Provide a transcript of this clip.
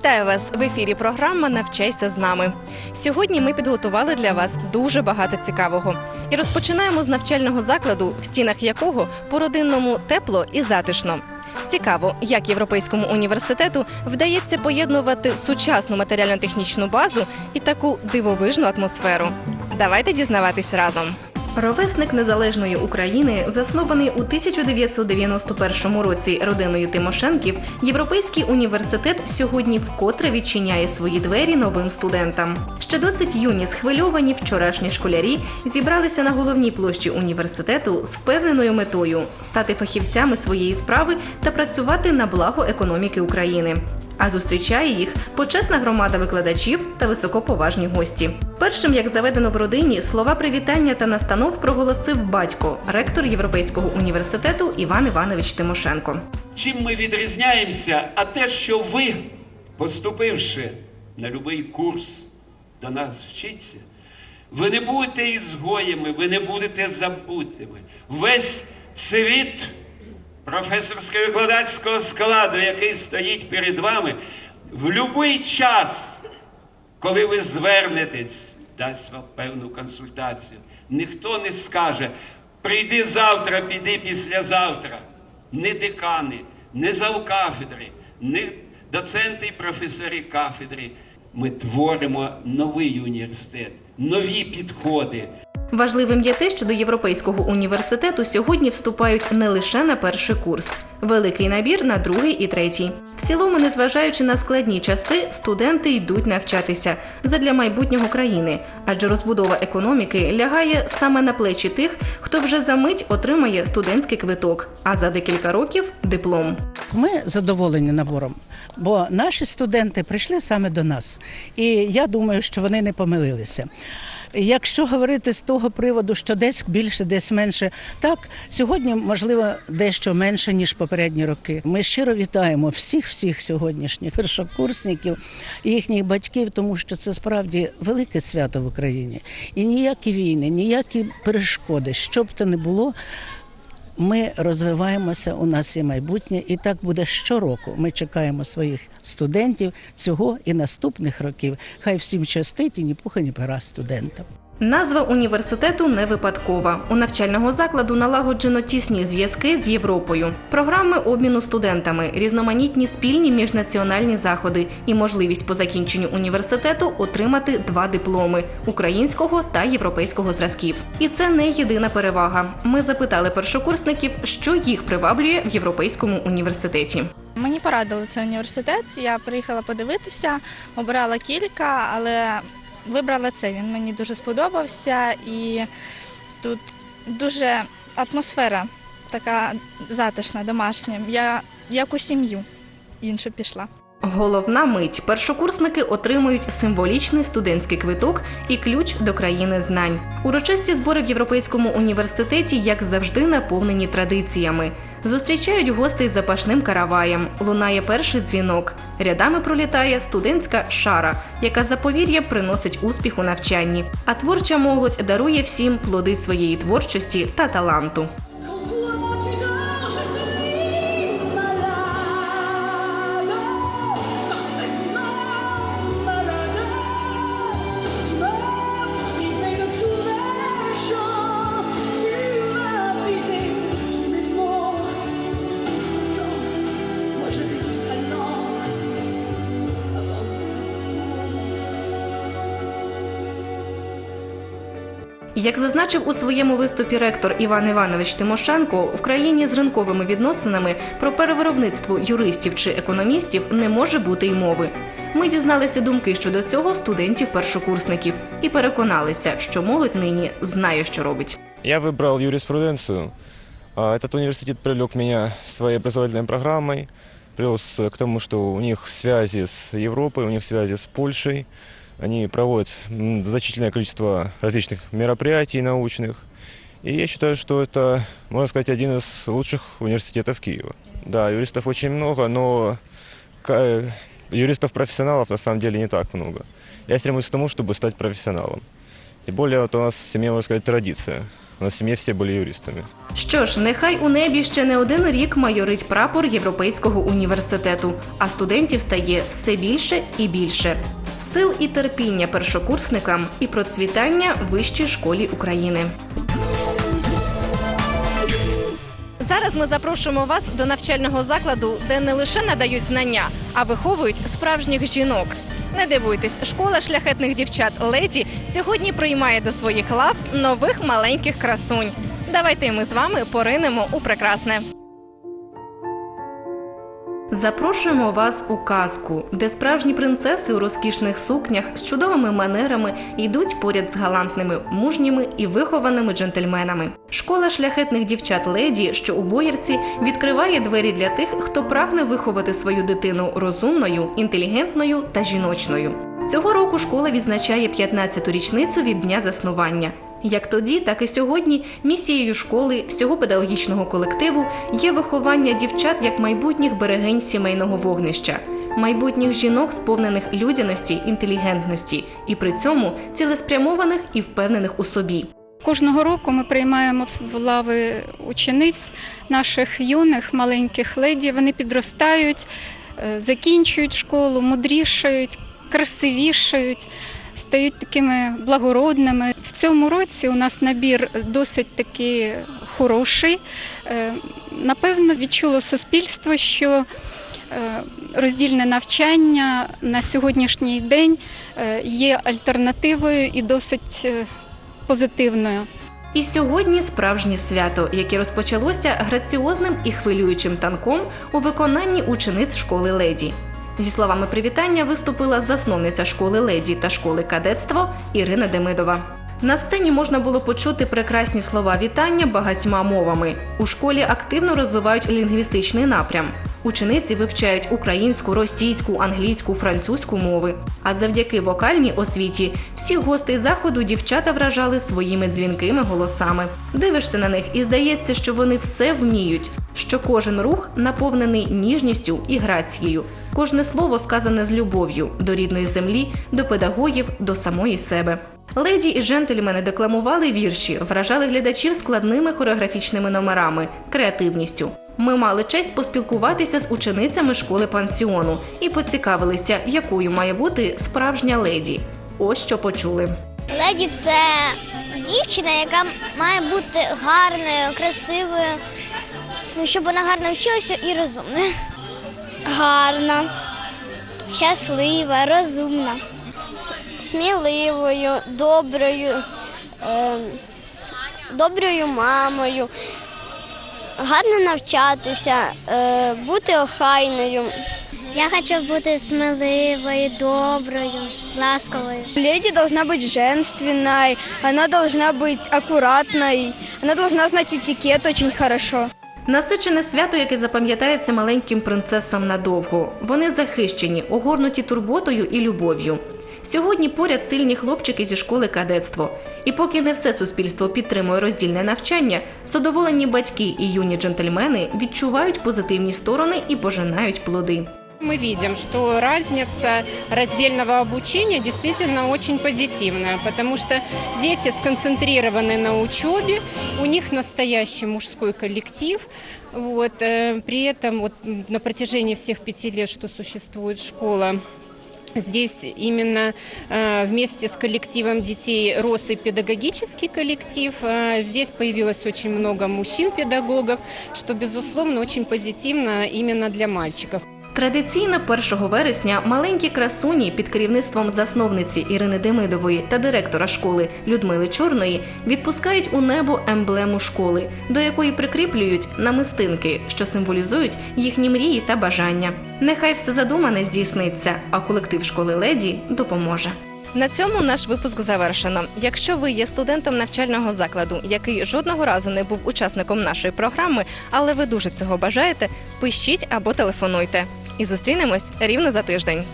Вітаю вас в ефірі. Програма Навчайся з нами. Сьогодні ми підготували для вас дуже багато цікавого і розпочинаємо з навчального закладу, в стінах якого по-родинному тепло і затишно. Цікаво, як Європейському університету вдається поєднувати сучасну матеріально-технічну базу і таку дивовижну атмосферу. Давайте дізнаватись разом. Ровесник незалежної України, заснований у 1991 році родиною Тимошенків, Європейський університет сьогодні вкотре відчиняє свої двері новим студентам. Ще досить юні, схвильовані вчорашні школярі зібралися на головній площі університету з впевненою метою стати фахівцями своєї справи та працювати на благо економіки України. А зустрічає їх почесна громада викладачів та високоповажні гості. Першим, як заведено в родині, слова привітання та настанов проголосив батько, ректор Європейського університету Іван Іванович Тимошенко. Чим ми відрізняємося, а те, що ви, поступивши на будь-який курс до нас вчиться, ви не будете ізгоями, ви не будете забутими. Весь світ професорсько-викладацького складу, який стоїть перед вами, в будь-який час, коли ви звернетесь, дасть вам певну консультацію. Ніхто не скаже, прийди завтра, піди післязавтра. Не декани, не завкафедри, не доценти і професори кафедри. Ми творимо новий університет, нові підходи. Важливим є те, що до Європейського університету сьогодні вступають не лише на перший курс, великий набір на другий і третій. В цілому, незважаючи на складні часи, студенти йдуть навчатися задля майбутнього країни, адже розбудова економіки лягає саме на плечі тих, хто вже за мить отримає студентський квиток, а за декілька років диплом. Ми задоволені набором, бо наші студенти прийшли саме до нас, і я думаю, що вони не помилилися. Якщо говорити з того приводу, що десь більше, десь менше, так сьогодні можливо дещо менше ніж попередні роки. Ми щиро вітаємо всіх, всіх сьогоднішніх першокурсників їхніх батьків, тому що це справді велике свято в Україні. І ніякі війни, ніякі перешкоди, що б то не було. Ми розвиваємося, у нас є майбутнє, і так буде щороку. Ми чекаємо своїх студентів цього і наступних років. Хай всім щастить і ні пуха, ні пера студентам. Назва університету не випадкова. У навчального закладу налагоджено тісні зв'язки з Європою, програми обміну студентами, різноманітні спільні міжнаціональні заходи і можливість по закінченню університету отримати два дипломи українського та європейського зразків. І це не єдина перевага. Ми запитали першокурсників, що їх приваблює в європейському університеті. Мені порадили цей університет. Я приїхала подивитися, обирала кілька, але вибрала цей. Він мені дуже сподобався, і тут дуже атмосфера така затишна, домашня. Я як у сім'ю іншу пішла. Головна мить першокурсники отримують символічний студентський квиток і ключ до країни знань. Урочисті збори в Європейському університеті, як завжди, наповнені традиціями. Зустрічають гостей з запашним караваєм. Лунає перший дзвінок. Рядами пролітає студентська шара, яка за повір'ям приносить успіх у навчанні. А творча молодь дарує всім плоди своєї творчості та таланту. Як зазначив у своєму виступі ректор Іван Іванович Тимошенко, в країні з ринковими відносинами про перевиробництво юристів чи економістів не може бути й мови. Ми дізналися думки щодо цього студентів-першокурсників і переконалися, що молодь нині знає, що робить. Я выбрал юриспруденцию. А, Этот университет привлек меня своей образовательной программой, плюс к тому, что у них связи с Европой, у них связи с Польшей. Они проводят м, значительное количество различных мероприятий научных. И я считаю, что это, можно сказать, один из лучших университетов Киева. Да, юристов очень много, но ка- юристов-профессионалов на самом деле не так много. Я стремлюсь к тому, чтобы стать профессионалом. Тем более вот у нас в семье, можно сказать, традиция. У нас в семье все были юристами. Що ж, нехай у небі ще не один рік майорить прапор Європейського університету, а студентів стає все більше і більше. Сил і терпіння першокурсникам і процвітання вищій школі України. Зараз ми запрошуємо вас до навчального закладу, де не лише надають знання, а виховують справжніх жінок. Не дивуйтесь, школа шляхетних дівчат леді сьогодні приймає до своїх лав нових маленьких красунь. Давайте ми з вами поринемо у прекрасне. Запрошуємо вас у казку, де справжні принцеси у розкішних сукнях з чудовими манерами йдуть поряд з галантними, мужніми і вихованими джентльменами. Школа шляхетних дівчат леді, що у боярці, відкриває двері для тих, хто прагне виховати свою дитину розумною, інтелігентною та жіночною. Цього року школа відзначає 15-ту річницю від дня заснування. Як тоді, так і сьогодні місією школи всього педагогічного колективу є виховання дівчат як майбутніх берегинь сімейного вогнища, майбутніх жінок, сповнених людяності, інтелігентності, і при цьому цілеспрямованих і впевнених у собі. Кожного року ми приймаємо в лави учениць наших юних маленьких леді. Вони підростають, е, закінчують школу, мудрішають, красивішають, стають такими благородними. В цьому році у нас набір досить таки хороший. Е, Напевно, відчуло суспільство, що е, роздільне навчання на сьогоднішній день е, є альтернативою і досить позитивною. І сьогодні справжнє свято, яке розпочалося граціозним і хвилюючим танком у виконанні учениць школи леді. Зі словами привітання виступила засновниця школи леді та школи кадетство Ірина Демидова. На сцені можна було почути прекрасні слова вітання багатьма мовами. У школі активно розвивають лінгвістичний напрям. Учениці вивчають українську, російську, англійську, французьку мови. А завдяки вокальній освіті всіх гостей заходу дівчата вражали своїми дзвінкими голосами. Дивишся на них і здається, що вони все вміють, що кожен рух наповнений ніжністю і грацією, кожне слово сказане з любов'ю до рідної землі, до педагогів, до самої себе. Леді і джентльмени декламували вірші, вражали глядачів складними хореографічними номерами, креативністю. Ми мали честь поспілкуватися з ученицями школи пансіону і поцікавилися, якою має бути справжня леді. Ось що почули. Леді це дівчина, яка має бути гарною, красивою, ну, щоб вона гарно вчилася і розумною Гарна, щаслива, розумна, с- сміливою, доброю, е, доброю мамою, гарно навчатися, е, бути охайною. Я хочу бути сміливою, доброю, ласковою. Леди должна быть женственной, она должна быть аккуратной, она должна знать этикет очень хорошо. Насичене свято, яке запам'ятається маленьким принцесам надовго. Вони захищені, огорнуті турботою і любов'ю. Сьогодні поряд сильні хлопчики зі школи кадетство. І поки не все суспільство підтримує роздільне навчання, задоволені батьки і юні джентльмени відчувають позитивні сторони і пожинають плоди. Мы видим, что разница раздельного обучения действительно очень позитивная, потому что дети сконцентрированы на учебе, у них настоящий мужской коллектив. Вот, э, при этом вот, м, на протяжении всех пяти лет, что существует школа, Здесь именно э, вместе с коллективом детей рос и педагогический коллектив. Э, здесь появилось очень много мужчин-педагогов, что, безусловно, очень позитивно именно для мальчиков. Традиційно 1 вересня маленькі красуні під керівництвом засновниці Ірини Демидової та директора школи Людмили Чорної відпускають у небо емблему школи, до якої прикріплюють намистинки, що символізують їхні мрії та бажання. Нехай все задумане здійсниться, а колектив школи леді допоможе. На цьому наш випуск завершено. Якщо ви є студентом навчального закладу, який жодного разу не був учасником нашої програми, але ви дуже цього бажаєте, пишіть або телефонуйте. І зустрінемось рівно за тиждень.